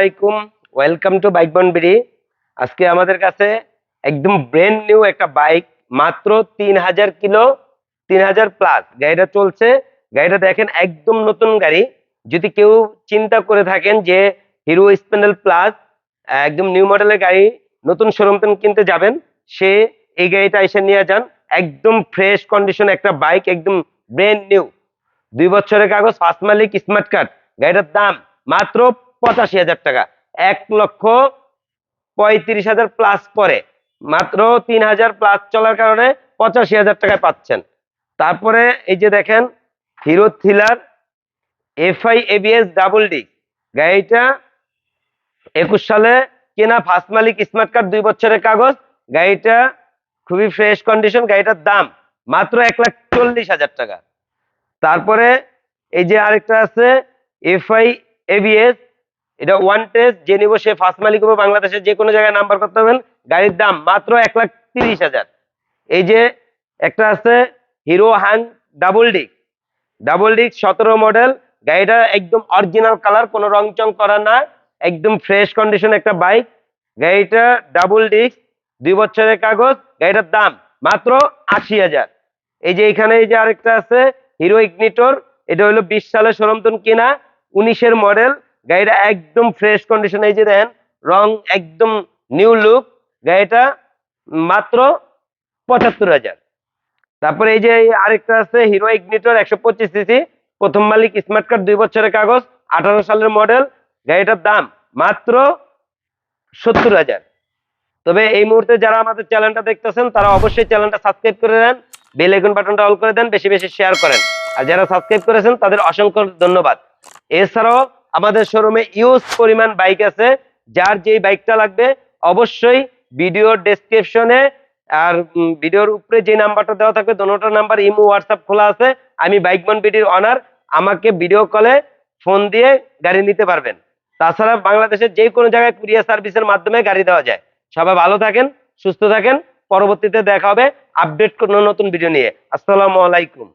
আলাইকুম। Welcome to bike বনবিড়ি আজকে আমাদের কাছে একদম ব্র্যান্ড নিউ একটা বাইক মাত্র তিন হাজার কিলো, তিন হাজার প্লাস গাড়িটা চলছে। গাড়িটা দেখেন একদম নতুন গাড়ি। যদি কেউ চিন্তা করে থাকেন যে হিরো স্প্লেন্ডার প্লাস একদম নিউ মডেলের গাড়ি, নতুন শোরুম কিনতে যাবেন, সে এই গাড়িটা এসে নিয়ে যান। একদম ফ্রেশ কন্ডিশন একটা বাইক একদম ব্র্যান্ড নিউ দুই বছরের কাগজ ফার্স্ট মালিক স্মার্ট কার্ড গাড়িটার দাম মাত্র পঁচাশি হাজার টাকা। এক লক্ষ পঁয়ত্রিশ হাজার প্লাস পরে মাত্র তিন হাজার প্লাস চলার কারণে পঁচাশি হাজার টাকায় পাচ্ছেন। তারপরে এই যে দেখেন Hero Thriller FI ABS double D গাড়িটা একুশ সালে কেনা ফার্স্ট মালিক স্মার্ট কার্ড দুই বছরের কাগজ। গাড়িটা খুবই ফ্রেশ কন্ডিশন গাড়িটার দাম মাত্র এক লাখ চল্লিশ হাজার টাকা। তারপরে এই যে আরেকটা আছে এফআই এবিএস এটা ওয়ান টেস্ট যে নিব সে ফার্স্ট মালিক হবে বাংলাদেশের যে কোনো জায়গায় নাম্বার করতে হবেন গাড়ির দাম মাত্র এক লাখ তিরিশ হাজার। এই যে একটা আছে Hero Hunk double disc double disc সতেরো মডেল গাড়িটা একদম অরিজিনাল কালার কোনো রং চং করা না, একদম ফ্রেশ কন্ডিশন একটা বাইক গাড়িটা ডাবল ডিস্ক দুই বছরের কাগজ, গাড়িটার দাম মাত্র আশি হাজার। এই যে এখানে এই যে আরেকটা আছে, হিরো ইগনিটর এটা হলো বিশ সালে সরমতন কেনা, উনিশের মডেল গাড়িটা একদম ফ্রেশ কন্ডিশন এই যে দেন রং একদম নিউ লুক গাড়িটা মাত্র পঁচাত্তর হাজার। তারপরে এই যে আরেকটা আছে হিরো ইগনিটর একশো পঁচিশ সিসি প্রথম মালিক স্মার্ট কার্ড দুই বছরের কাগজ, আঠারো সালের মডেল গাড়িটার দাম মাত্র সত্তর হাজার। তবে এই মুহূর্তে যারা আমাদের চ্যানেলটা দেখতেছেন, তারা অবশ্যই চ্যানেলটা সাবস্ক্রাইব করে দেন বেল আইকন বাটনটা অল করে দেন, বেশি বেশি শেয়ার করেন। আর যারা সাবস্ক্রাইব করেছেন, তাদের অসংখ্য ধন্যবাদ। এছাড়াও আমাদের শোরুমে ইউজ পরিমাণ বাইক আছে। যার যেই বাইকটা লাগবে, অবশ্যই ভিডিওর ডেসক্রিপশনে আর ভিডিওর উপরে যে নাম্বারটা দেওয়া থাকবে দোনোটা নাম্বার ইমো হোয়াটসঅ্যাপ খোলা আছে। আমি বাইকমান বিডির অনার আমাকে ভিডিও কলে ফোন দিয়ে গাড়ি নিতে পারবেন। তাছাড়া বাংলাদেশের যে কোনো জায়গায় কুরিয়ার সার্ভিসের মাধ্যমে গাড়ি দেওয়া যায়। সবাই ভালো থাকেন, সুস্থ থাকেন। পরবর্তীতে দেখা হবে আপডেট কোনো নতুন ভিডিও নিয়ে। আসসালামু আলাইকুম।